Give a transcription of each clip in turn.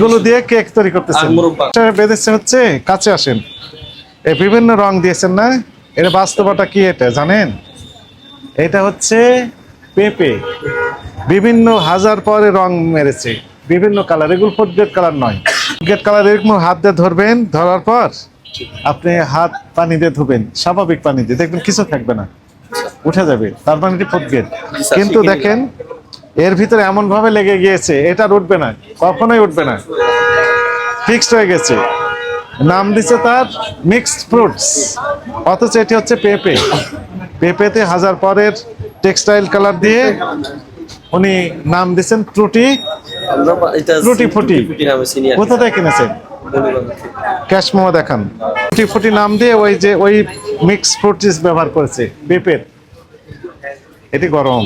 এগুলো দিয়ে কেক তৈরি করতেছেন। বেঁধেছে হচ্ছে কাছে আসেন। এই বিভিন্ন রং দিয়েছেন না? এর বাস্তবতা কি এটা জানেন? এটা হচ্ছে পেঁপে। বিভিন্ন হাজার পরে রং মেরেছে। বিভিন্ন কালার এগুলো ফুটগেট কালার নয়। ফুটগেট কালার এরকম হাত দিয়ে ধরবেন ধরার পর আপনি হাত পানি দিয়ে ধুবেন স্বাভাবিক পানি দিয়ে। দেখবেন কিছু থাকবে না উঠে যাবে। তার মানে এটি ফুটগেট কিন্তু দেখেন এর ভিতরে এমন ভাবে লেগে গিয়েছে এটা উঠবে না কখনোই উঠবে না। ফিক্সড হয়ে গেছে। নাম দিছে তার মিক্সড ফ্রুটস অথচ এটি হচ্ছে পেঁপে। পেঁপেতে হাজার পরের টেক্সটাইল কালার দিয়ে উনি নাম দিছেন ত্রুটি ত্রুটি ফুটি। কোথা থেকে কিনেছেন ক্যাশ মোমো দেখান। ত্রুটি ফুটি নাম দিয়ে ওই যে ওই মিক্স ফ্রুটিস ব্যবহার করেছে পেঁপের। এটি গরম।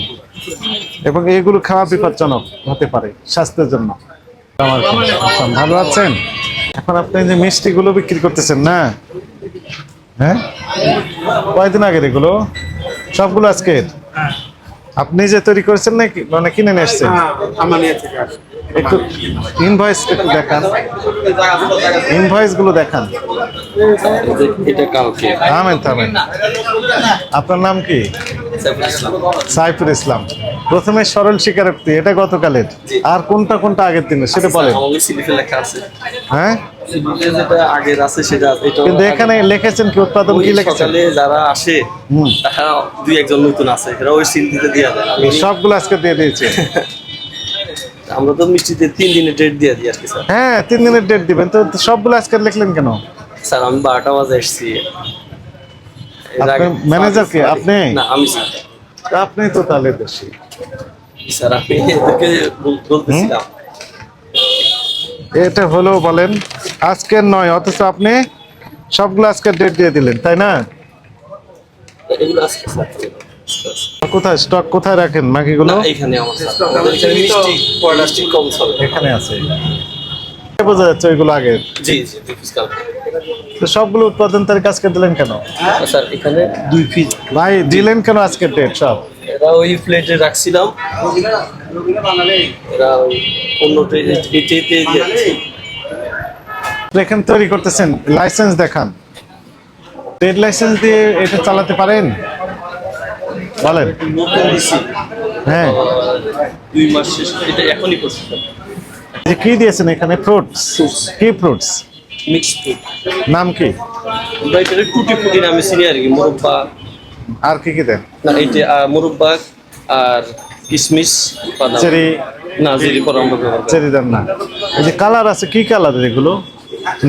এবং এইগুলো খাওয়া বিপজ্জনক হতে পারে স্বাস্থ্যের জন্য। ভালো আছেন? এখন আপনি যে মিষ্টিগুলো বিক্রি করতেছেন না? হ্যাঁ? কয়দিন আগের এগুলো? সবগুলো আজকের? আপনি যে তৈরি করেছেন নাকি? মানে কিনে নিয়ে এসছেন? একটু ইনভয়েস একটু দেখান। ইনভয়েসগুলো দেখান। এটা কালকে। থামেন থামেন। আপনার নাম কি? সাইফুল ইসলাম। প্রথমে সরল স্বীকারোক্তি এটা গতকালের। আর কোনটা কোনটা আগের দিনের সেটা বলেন। লেখা আছে। হ্যাঁ? আগের আছে সেটা কিন্তু এখানে লিখেছেন কি উৎপাদন কি লিখেছেন? যারা আসে। তারা দুই একজন নতুন আছে এরা ওই দিয়ে দেয়। সবগুলো আজকে দিয়ে দিয়েছে। আমরা তো মিষ্টিতে তিন দিনের ডেট দিয়ে দিই স্যার। হ্যাঁ তিন দিনের ডেট দিবেন। তো সবগুলো আজকে লিখলেন কেন? স্যার আমি বারোটা বাজে এসেছি। ম্যানেজার কে? আপনি? না আমি স্যার। আপনি তো তাহলে বেশি। স্যার আমি এদেরকে বলতেছিলাম। এটা হলো বলেন আজকের নয় অথচ আপনি সবগুলো আজকের ডেট দিয়ে দিলেন তাই না? কোথায় স্টক কোথায় রাখেন বাকিগুলো? এখানে এখানে আছে। বোঝা যাচ্ছে ওইগুলো আগের। জি জি দুই পিস কালকে। তো সবগুলো উৎপাদন তারিখ আজকে দিলেন কেন? স্যার এখানে দুই পিস ভাই দিলেন কেন আজকের ডেট সব? এরা ওই প্লেটে রাখছিলাম। এরা ওই অন্য এটাতে দিয়েছে। এখানে তৈরি করতেছেন লাইসেন্স দেখান। ট্রেড লাইসেন্স দিয়ে এটা চালাতে পারেন? বলেন। হ্যাঁ। দুই মাস শেষ। এটা এখনই করছি। যে কি দিয়েছেন এখানে? ফ্রুটস কি ফ্রুটস মিক্সড নাম কি? আমরা এটা টুটি ফুটি নামে চিনি আর কি মোরব্বা। আর কি কি দেন? না আহ, মোরব্বা আর কিশমিশ। চেরি। না আমরা ব্যবহার চেরি দেন না। এই যে কালার আছে কি কালারের এগুলো?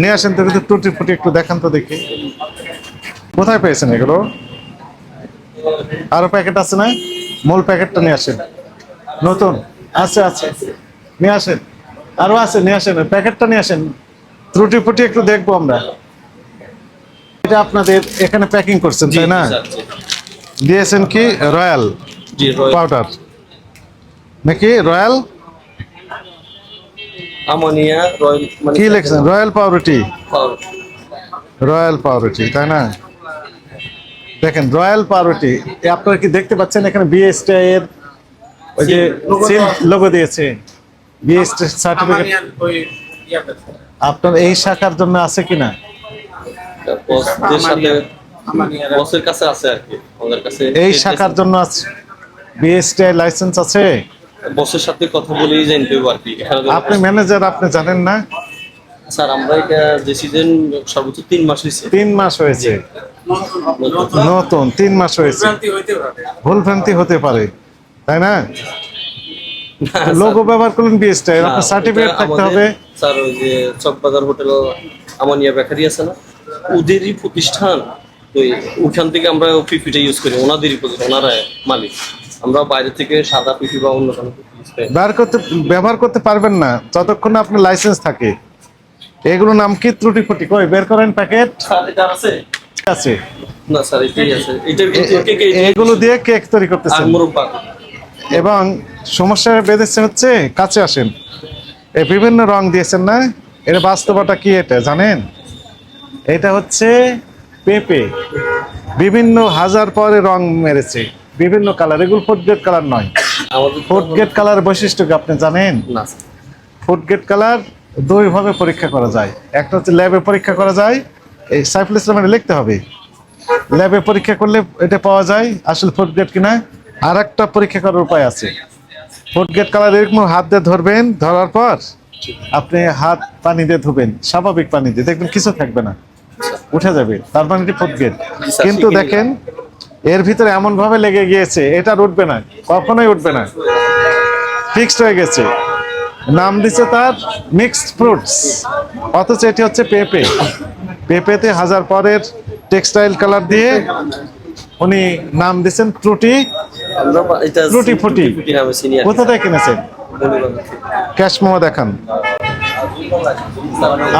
নিয়ে আসেন তো কিন্তু টুটি ফুটি একটু দেখান তো দেখি। কোথায় পেয়েছেন এগুলো? আরও প্যাকেট আছে না? মূল প্যাকেটটা নিয়ে আসেন। নতুন? আছে আছে। নিয়ে আসেন। আরও আছে নিয়ে আসেন প্যাকেটটা নিয়ে আসেন। ত্রুটি ফুটি একটু দেখব আমরা। এটা আপনাদের এখানে প্যাকিং করছেন তাই না? দিয়েছেন কি? রয়্যাল? পাউডার। নাকি রয়্যাল? আমানিয়া রয়্যাল মানে কি লিখছেন? রয়্যাল পাউরুটি। রয়্যাল পাউরুটি তাই না? দেখেন রয়্যাল পাউরুটি। আপনারা কি দেখতে পাচ্ছেন? এখানে বিএসটি এর ওই যে লোগো দিয়েছে। বিএসটি সার্টিফিকেট ওই আপনার এই শাখার জন্য আছে কিনা? বসদের সাথে আমানিয়ার বসের কাছে আছে আর কি। আমাদের কাছে এই শাখার জন্য আছে। বিএসটি লাইসেন্স আছে? বসের সাথে কথা বলেই জানতে হবে আর কি। আপনি ম্যানেজার আপনি জানেন না? স্যার আমরা এটা যে সিজন সর্বোচ্চ তিন মাস হয়েছে। তিন মাস হয়েছে। নতুন। তিন মাস হয়েছে। ভুল ভ্রান্তি হতে পারে। তাই না? লোগো ব্যবহার করলেন বিএসটি আপনার সার্টিফিকেট থাকতে হবে। স্যার ওই যে চকবাজার হোটেল আমানিয়া বেকারি আছে না? ওদেরই প্রতিষ্ঠান। ওই ওখান থেকে আমরা পিপিটা ইউজ করি ওনাদেরই প্রতিষ্ঠান ওনারা মালিক। আমরা বাইরে থেকে সাদা পিপি বা অন্য কোনো। ব্যবহার করতে ব্যবহার করতে পারবেন না যতক্ষণ না আপনার লাইসেন্স থাকে। এগুলো নাম কি? ত্রুটি ফুটি কই বের করেন প্যাকেট স্যার আছে? আছে। না স্যার এটাই আছে। এটা এগুলো দিয়ে কেক তৈরি আর করতেছেন মুরব্বা। এবং সমস্যা বেঁধেছে হচ্ছে কাছে আসেন। এই বিভিন্ন রং দিয়েছেন না? এর বাস্তবতা কি এটা জানেন? এটা হচ্ছে পেঁপে। বিভিন্ন হাজার পরে রং মেরেছে। বিভিন্ন কালার। এগুলো ফুটগেট কালার নয়। ফুটগেট কালার বৈশিষ্ট্য কি আপনি জানেন? না। ফুটগেট কালার দুইভাবে পরীক্ষা করা যায়। একটা হচ্ছে ল্যাবে পরীক্ষা করা যায়। এই সাইফুল ইসলামের লিখতে হবে। ল্যাবে পরীক্ষা করলে এটা পাওয়া যায়। আসলে গ্রেড কিনা আর একটা পরীক্ষা করার উপায় আছে। ফোর্থ গ্রেড কালার এরকম হাত দিয়ে ধরবেন ধরার পর আপনি হাত পানি দিয়ে ধুবেন স্বাভাবিক পানি দিয়ে। দেখবেন কিছু থাকবে না উঠে যাবে তার মানে এটি ফোর্থ গ্রেড কিন্তু দেখেন এর ভিতরে এমন ভাবে লেগে গিয়েছে এটা উঠবে না কখনোই উঠবে না। ফিক্সড হয়ে গেছে। নাম দিছে তার মিক্সড ফ্রুটস অথচ এটি হচ্ছে পেঁপে। পেঁপেতে হাজার পরের টেক্সটাইল কালার দিয়ে উনি নাম দিছেন ত্রুটি ত্রুটি ফুটি। কোথা থেকে কিনেছেন? ক্যাশ মোমো দেখান।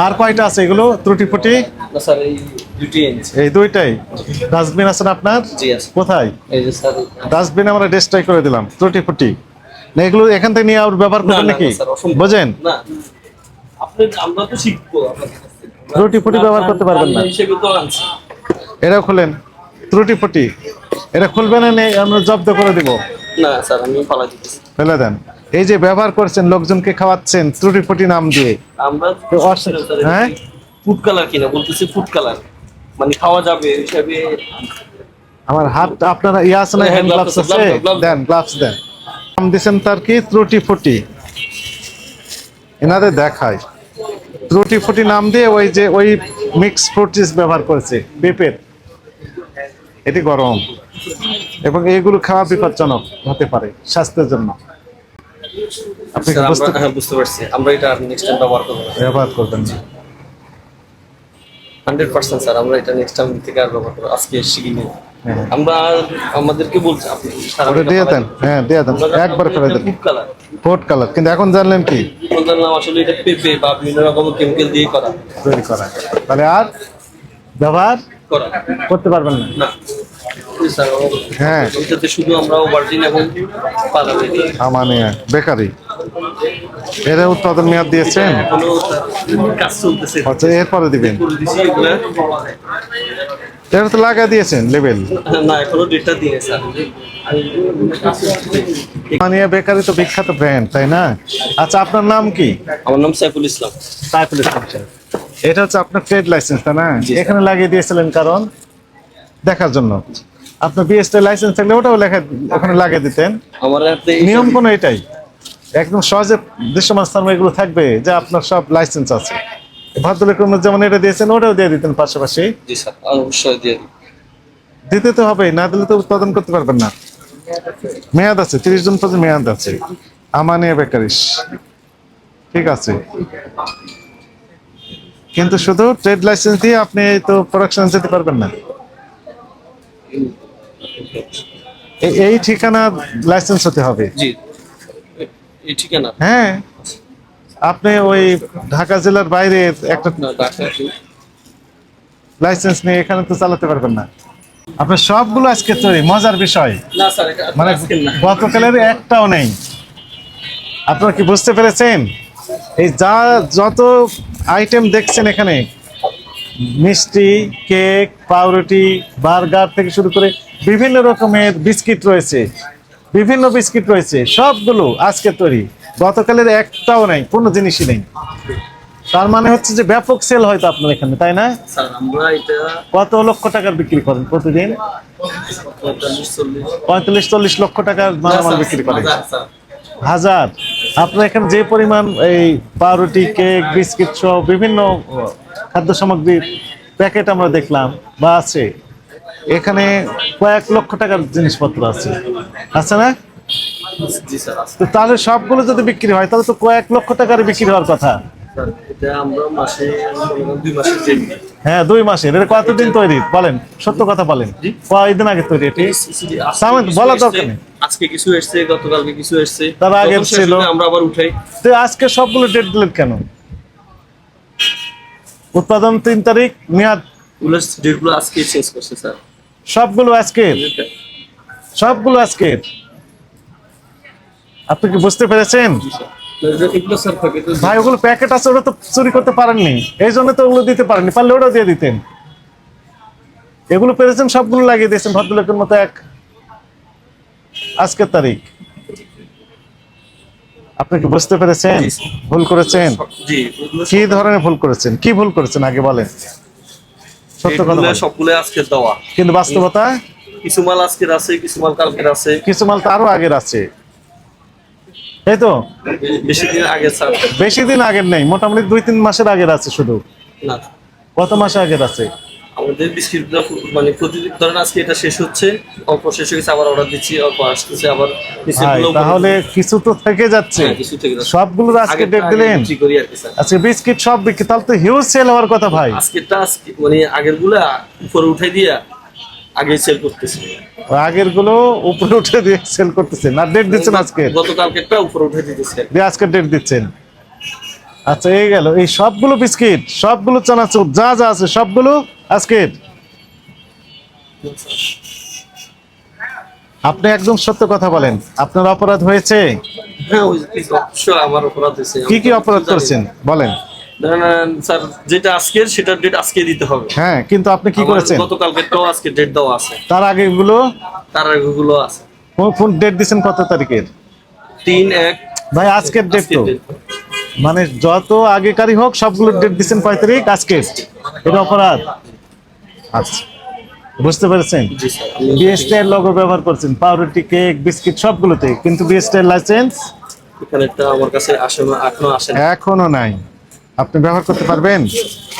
আর কয়টা আছে এগুলো ত্রুটি ফুটি? এই দুইটাই? ডাস্টবিন আছেন আপনার? কোথায়? ডাস্টবিন আমরা ডিস্ট্রাই করে দিলাম ত্রুটি ফুটি। না এগুলো এখান থেকে নিয়ে আর ব্যবহার করবেন নাকি? বোঝেন? আমরা তো শিখব ফুটি ব্যবহার করতে পারবেন না। এটাও খুলেন। ত্রুটি ফুটি এটা খুলবেন না আমরা জব্দ করে দিব। না স্যার আমি পালা দিতেছি। ফেলে দেন। এই যে ব্যবহার করছেন লোকজনকে খাওয়াচ্ছেন ত্রুটি ফুটি নাম দিয়ে। আমরা হ্যাঁ? ফুড কালার কিনা বলতেছি ফুড কালার মানে খাওয়া যাবে হিসাবে আমার হাত আপনারা ইয়ে আছে না হ্যাঁ, হ্যান্ড গ্লাভস আছে। দেন গ্লাভস দেন। নাম দিছেন তার কি? ত্রুটি ফুটি এনাদের দেখায়। ত্রুটি ফুটি নাম দিয়ে ওই যে ওই মিক্স ফ্রুটিস ব্যবহার করেছে পেঁপের এটি গরম। এবং এগুলো খাওয়া বিপজ্জনক হতে পারে স্বাস্থ্যের জন্য। আপনি বুঝতে আমরা হ্যাঁ বুঝতে পারছি। আমরা এটা আর নেক্সট টাইম ব্যবহার করব। ব্যবহার করবেন। না হান্ড্রেড পার্সেন্ট স্যার আমরা এটা নেক্সট টাইম থেকে আর ব্যবহার করব। আজকে শিখি নিই। হ্যাঁ। আমরা আমাদেরকে বলছি আপনি দিয়ে দেন। হ্যাঁ দিয়ে দেন। একবার ফেলে দেন। ফুড কালার কোট কালার কিন্তু এখন জানলেন কি? ওটার আসলে এটা পেঁপে বা বিভিন্ন রকম কেমিক্যাল দিয়ে করা। তৈরি করা। তাহলে আর ব্যবহার করা। করতে পারবেন না। না। হ্যাঁ। ওইটাতে শুধু আমরা ওভারজিন এবং পালাবে দিই বেকারি। এর উৎপাদন মেয়াদ দিয়েছেন? এখনও স্যার কাজ চলতেছে। আচ্ছা এরপরে দিবেন। এটা তো লাগা দিয়েছেন লেভেল না এখনও ডেটটা দিয়ে স্যার মানিয়া বেকারি তো বিখ্যাত ব্র্যান্ড তাই না? আচ্ছা আপনার নাম কি? আমার নাম সাইফুল ইসলাম। সাইফুল ইসলাম সাহেব। এটা হচ্ছে আপনার ট্রেড লাইসেন্স তাই না? এখানে লাগিয়ে দিয়েছিলেন কারণ দেখার জন্য। আপনার বিএসটি লাইসেন্স থাকলে ওটাও লেখা ওখানে লাগিয়ে দিতেন। নিয়ম কোনো এটাই। একদম সহজে দৃশ্যমান স্থান এগুলো থাকবে যে আপনার সব লাইসেন্স আছে। ভদ্রলোকের মধ্যে যেমন এটা দিয়েছেন ওটাও দিয়ে দিতেন পাশাপাশি। জি স্যার অবশ্যই দিয়ে দিতে তো হবে না দিলে তো উৎপাদন করতে পারবেন না। মেয়াদ আছে তিরিশ জন পর্যন্ত মেয়াদ আছে। আমানিয়া বেকারিস। ঠিক আছে। কিন্তু শুধু ট্রেড লাইসেন্স দিয়ে আপনি তো প্রোডাকশন যেতে পারবেন না। এই ঠিকানা লাইসেন্স হতে হবে। জি। এই ঠিকানা। হ্যাঁ। আপনি ওই ঢাকা জেলার বাইরে একটা লাইসেন্স নিয়ে এখানে তো চালাতে পারবেন না। আপনার সবগুলো আজকে তৈরি মজার বিষয়। না স্যার মানে গতকালের একটাও নেই। আপনারা কি বুঝতে পেরেছেন? এই যা যত আইটেম দেখছেন এখানে মিষ্টি কেক পাউরুটি বার্গার থেকে শুরু করে বিভিন্ন রকমের বিস্কিট রয়েছে বিভিন্ন বিস্কিট রয়েছে সবগুলো আজকে তৈরি। গতকালের একটাও নেই কোনো জিনিসই নেই। তার মানে হচ্ছে যে ব্যাপক সেল হয়তো আপনার এখানে তাই না? কত লক্ষ টাকার বিক্রি করেন প্রতিদিন? পঁয়তাল্লিশ চল্লিশ। পঁয়তাল্লিশ চল্লিশ লক্ষ টাকার মালামাল বিক্রি করেন। হাজার, আপনার এখানে যে পরিমাণ এই পাউরুটি কেক বিস্কিট সহ বিভিন্ন খাদ্য সামগ্রীর প্যাকেট আমরা দেখলাম বা আছে এখানে কয়েক লক্ষ টাকার জিনিসপত্র আছে। আছে না? তাহলে সবগুলো যদি বিক্রি হয় তাহলে তো কয়েক লক্ষ টাকার বিক্রি হওয়ার কথা। হ্যাঁ দুই মাসের। এটা কতদিন তৈরি? বলেন সত্য কথা বলেন। কয়দিন আগে তৈরি এটি? আজকে সামনে কিছু বলার এসছে, দরকার নেই। আজকে কিছু এসছে গতকালকে কিছু এসছে। তার আগে ছিল। আমরা আবার উঠাই। তো আজকে সবগুলো ডেট দিলেন কেন? উৎপাদন তিন তারিখ মেয়াদ? ডেটগুলো আজকে চেঞ্জ করছে স্যার। সবগুলো আজকের সবগুলো আজকের আপনি কি বুঝতে পেরেছেন? ভাই ওগুলো প্যাকেট আছে ওটা তো চুরি করতে পারেননি এই জন্য তো ওগুলো দিতে পারেননি পারলে ওটাও দিয়ে দিতেন। এগুলো পেরেছেন সবগুলো লাগিয়ে দিয়েছেন ভদ্রলোকের মতো এক আজকের তারিখ। আপনি কি বুঝতে পেরেছেন? ভুল করেছেন? কি ধরনের ভুল করেছেন? কি ভুল করেছেন? আগে বলেন। সত্য কথা সবগুলো আজকে দেওয়া। কিন্তু বাস্তবতা? কিছু মাল আজকের আছে কিছু মাল কালকের আছে। কিছু মাল তো আরও আগের আছে। এই তো? বেশি দিন আগে স্যার। বেশি দিন আগের নেই মোটামুটি দুই তিন মাসের আগের আছে শুধু। না। কত মাসে আগের আছে? আমাদের বিস্কিটগুলো মানে প্রতিদিন ধরেন আজকে এটা শেষ হচ্ছে অল্প শেষ হয়ে গেছে আবার অর্ডার দিচ্ছি অল্প আসতেছে আবার তাহলে কিছু তো থেকে যাচ্ছে। হ্যাঁ, কিছু থেকে যাচ্ছে। সবগুলোর আজকে ডেট দিলেন। আজকে বিস্কিট সব বিক্রি তাহলে তো হিউজ সেল হওয়ার কথা ভাই। আজকেরটা আজকে মানে আগেরগুলা উপরে উঠাই দিয়া আগে সেল করতেছি। আগেরগুলো উপরে উঠে দিয়ে সেল করতেছেন ডেট দিচ্ছেন আজকে? উপরে উঠাই দিতেছি। আর কি। দিয়ে আজকে ডেট দিচ্ছেন। আচ্ছা এই গেল। এই সবগুলো বিস্কিট সবগুলো চানাচুর যা যা আছে সবগুলো আজকের আপনি একদম সত্য কথা বলেন। আপনার অপরাধ হয়েছে? হ্যাঁ কি অপরাধ হয়েছে। কি কি অপরাধ করেছেন? বলেন। ধরেন স্যার যেটা আজকের সেটা ডেট আজকে দিতে হবে। হ্যাঁ কিন্তু আপনি কি করেছেন? আজকে ডেট দেওয়া আছে। তার আগে গুলো তার আগেগুলো আছে। কোন ডেট কত তারিখের? তিন এক। ভাই আজকের ডেট তো। মানে যত আগেকারই হোক সবগুলো ডেট দিচ্ছেন কয় তারিখ? আজকে। এটা অপরাধ। আচ্ছা। বুঝতে পেরেছেন? বিএসটি এর লোগো ব্যবহার করছেন। পাউরুটি কেক বিস্কিট সবগুলোতে। কিন্তু বিএসটি এর লাইসেন্স এখানে একটা আমার কাছে আসে এখনও আসে এখনও নাই। আপনি ব্যবহার করতে পারবেন?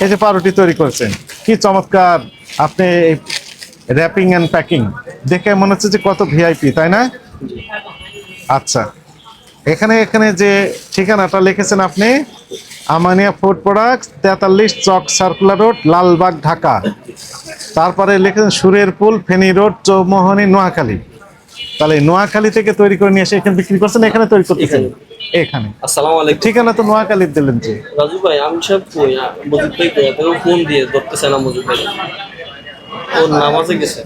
এই যে পাউরুটি তৈরি করছেন, কি চমৎকার! আপনি র্যাপিং অ্যান্ড প্যাকিং দেখে মনে হচ্ছে যে কত ভিআইপি তাই না? আচ্ছা এখানে এখানে যে ঠিকানাটা লিখেছেন আপনি, আমানিয়া ফুড প্রোডাক্ট তেতাল্লিশ চক সার্কুলার রোড, লালবাগ, ঢাকা। তারপরে লিখেছেন সুরের পুল, ফেনী রোড, চৌমোহনী, নোয়াখালী। তাহলে নোয়াখালী থেকে তৈরি করে নিয়ে এসে এখানে বিক্রি করছেন, এখানে তৈরি করতেছেন। এখানে। আসসালামু আলাইকুম। ঠিকানা তো নোয়াখালীর দিলেন যে রাজু ভাই আমি সব কই? আ, মজিদ ভাই কই? আপনি ফোন দিয়ে ধরতেছে না মজিদ ভাই। ওর নামাজে গেছে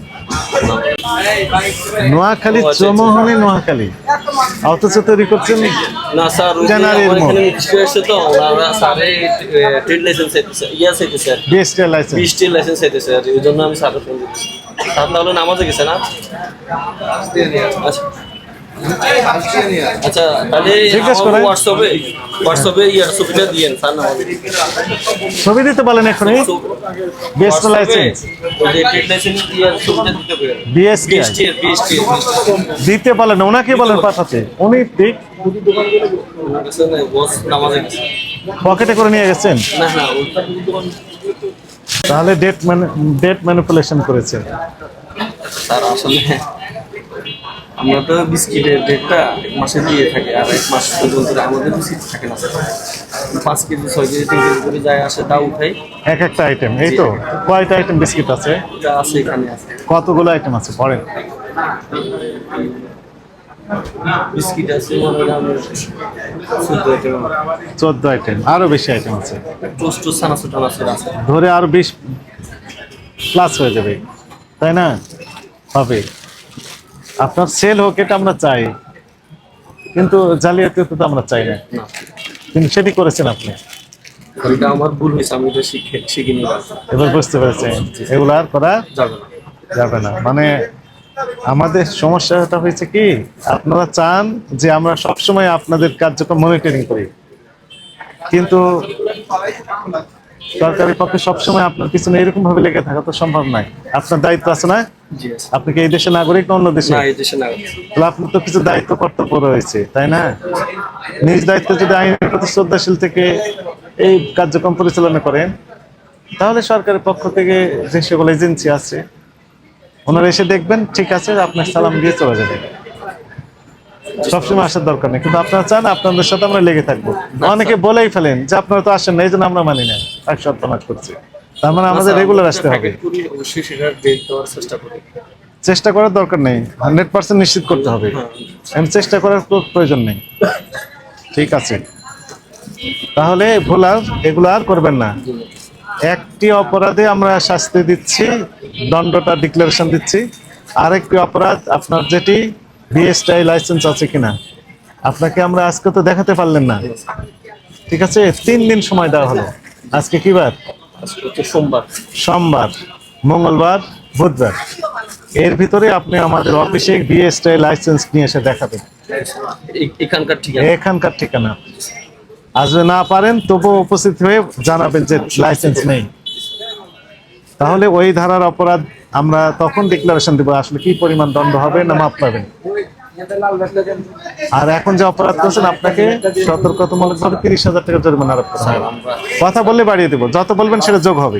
নোয়াখালী ও আচ্ছা, আচ্ছা। নোয়াখালী। অথচ তৈরি করছেন না স্যার। এখানে মিস্ত্রি তো ওনারা স্যারে ট্রেড লাইসেন্স চাইতেছে ইয়া বিএসটি লাইসেন্স বিশটি লাইসেন্স আর ওই জন্য আমি স্যারের ফোন দিচ্ছি। স্যার তাহলে নামাজে গেছে না? আচ্ছা। আচ্ছা তাহলে। হোয়াটসঅ্যাপে হোয়াটসঅ্যাপে ইয়ার ছবিটা দিয়েন স্যার নামাজে ছবি দিতে বলেন এখনই বিএসটি লাইসেন্স দিতে পারেন বিএসটি দিতে বলেন ওনাকে বলেন পাঠাতে। উনি ঠিক পকেটে করে নিয়ে গেছেন? তাহলে ডেট মানে ডেট ম্যানিপুলেশন করেছেন। স্যার আসলে আমরা তো বিস্কিটের ডেটটা এক মাসে দিয়ে থাকি আর এক মাস পর্যন্ত আমাদের বিস্কিট থাকে না পাঁচ কেজি ছয় কেজি তিন কেজি করে যায় আসে তা উঠাই। এক একটা আইটেম এই তো? কয়টা আইটেম বিস্কিট আছে? আছে এখানে আছে। কতগুলো আইটেম আছে পড়েন বিস্কিট আছে চোদ্দ আইটেম আরও বেশি আইটেম আছে। টোস্ট সানাসু টানাসুর আছে। ধরে আরও বিশ প্লাস হয়ে যাবে তাই না? হবে। আপনার সেল হোক এটা আমরা চাই। কিন্তু জালিয়াতি তো আমরা চাই না। কিন্তু সেটি করেছেন আপনি। এটা আমার ভুল হয়েছে আমি এটা শিখে শিখে এবার বুঝতে পেরেছেন এগুলো আর করা যাবে না। যাবে না। মানে আমাদের সমস্যাটা হয়েছে কি আপনারা চান যে আমরা সবসময় আপনাদের কার্যক্রম মনিটরিং করি। কিন্তু সরকারের পক্ষে সবসময় আপনার পিছনে এরকম ভাবে লেগে থাকা তো সম্ভব নয়। আপনার দায়িত্ব আছে না? আপনি কি এই দেশের নাগরিক না অন্য দেশে না এই দেশে না তাহলে আপনার তো কিছু দায়িত্ব কর্তব্য রয়েছে তাই না? নিজ দায়িত্ব যদি আইনের প্রতি শ্রদ্ধাশীল থেকে এই কার্যক্রম পরিচালনা করেন তাহলে সরকারের পক্ষ থেকে যে সকল এজেন্সি আছে ওনারা এসে দেখবেন ঠিক আছে আপনার সালাম দিয়ে চলে যাবে। সবসময় আসার দরকার নেই কিন্তু আপনারা চান আপনাদের সাথে আমরা লেগে থাকব। অনেকে বলেই ফেলেন যে আপনারা তো আসেন না এই জন্য আমরা মানি না। এক সপ্তাহ করছি। তার মানে আমাদের রেগুলার আসতে হবে। অবশ্যই সেটার ডেট দেওয়ার চেষ্টা করি। চেষ্টা করার দরকার নেই হান্ড্রেড পার্সেন্ট নিশ্চিত করতে হবে। হ্যাঁ চেষ্টা করার প্রয়োজন নেই। ঠিক আছে। তাহলে ভুল আর এগুলো আর করবেন না। একটি অপরাধে আমরা শাস্তি দিচ্ছি দণ্ডটা ডিক্লারেশন দিচ্ছি। আরেকটি অপরাধ আপনার যেটি বিএসটাই লাইসেন্স আছে কিনা। আপনাকে আমরা আজকে তো দেখাতে পারলেন না। ঠিক আছে? তিন দিন সময় দেওয়া হলো। আজকে কি বার? সোমবার। সোমবার মঙ্গলবার বুধবার। এর ভিতরে আপনি আমাদের অফিসে বিএসটাই লাইসেন্স নিয়ে এসে দেখাবেন। এখানকার ঠিকানা। এখানকার ঠিকানা। যদি না পারেন তবুও উপস্থিত হয়ে জানাবেন যে লাইসেন্স নেই। তাহলে ওই ধারার অপরাধ আমরা তখন ডিক্লারেশন দিব আসলে কি পরিমাণ দণ্ড হবে না মাপ পাবেন। আর এখন যে অপরাধ করছেন আপনাকে সতর্কতামূলক ভাবে তিরিশ হাজার টাকা জরিমানা আরোপ করা কথা বললে বাড়িয়ে দেবো। যত বলবেন সেটা যোগ হবে।